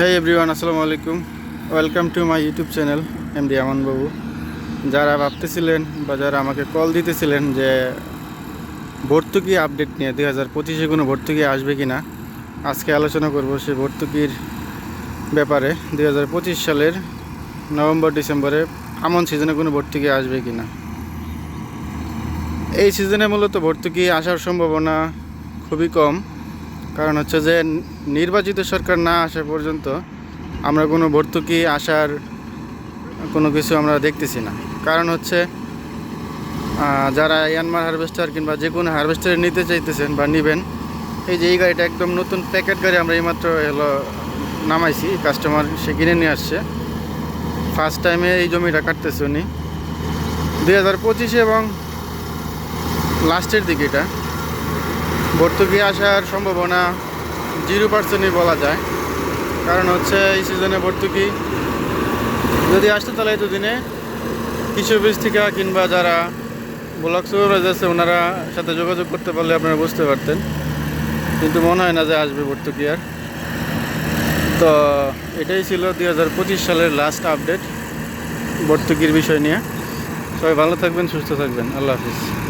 হ্যাঁ এভরিওয়ান আসসালামু আলাইকুম welcome to my YouTube channel M D Aman Babu যারা ভাবতেছিলেন বা যারা আমাকে কল দিতেছিলেন যে ভর্তুকি আপডেট নিয়ে, দুই হাজার পঁচিশে কোনো ভর্তুকি আসবে কি না আজকে আলোচনা করব সেই ভর্তুকির ব্যাপারে। দুই হাজার পঁচিশ সালের নভেম্বর, ডিসেম্বরে আমন সিজনে কোনো ভর্তুকি আসবে কি না এই সিজনে মূলত ভর্তুকি আসার সম্ভাবনা খুবই কম। কারণ হচ্ছে যে নির্বাচিত সরকার না আসা পর্যন্ত আমরা কোনো ভর্তুকি আসার কোনো কিছু আমরা দেখতেছি না। কারণ হচ্ছে যারা ইয়ানমার হারভেস্টার কিংবা যে কোনো হারভেস্টার নিতে চাইতেছেন বা নেবেন, এই যে এই গাড়িটা একদম নতুন প্যাকেট গাড়ি আমরা এইমাত্র হলো নামাইছি, কাস্টমার সে কিনে নিয়ে আসছে। ফার্স্ট টাইমে এই জমিটা কাটতেছে উনি। দুই হাজার পঁচিশে এবং লাস্টের দিকে এটা। ভর্তুকি আসার সম্ভাবনা জিরো পার্সেন্টই বলা যায়। কারণ হচ্ছে এই সিজনে ভর্তুকি। যদি আসতো তাহলে এতদিনে কিছু বীজ থেকে কিংবা যারা ব্লক সুপারভাইজার আছে, ওনারা সাথে যোগাযোগ করতে পারলে আপনারা বুঝতে পারতেন। কিন্তু মনে হয় না যে আসবে ভর্তুকি আর। তো এটাই ছিল দুই হাজার পঁচিশ সালের লাস্ট আপডেট ভর্তুকির বিষয় নিয়ে। সবাই ভালো থাকবেন, সুস্থ থাকবেন। আল্লাহ হাফিজ।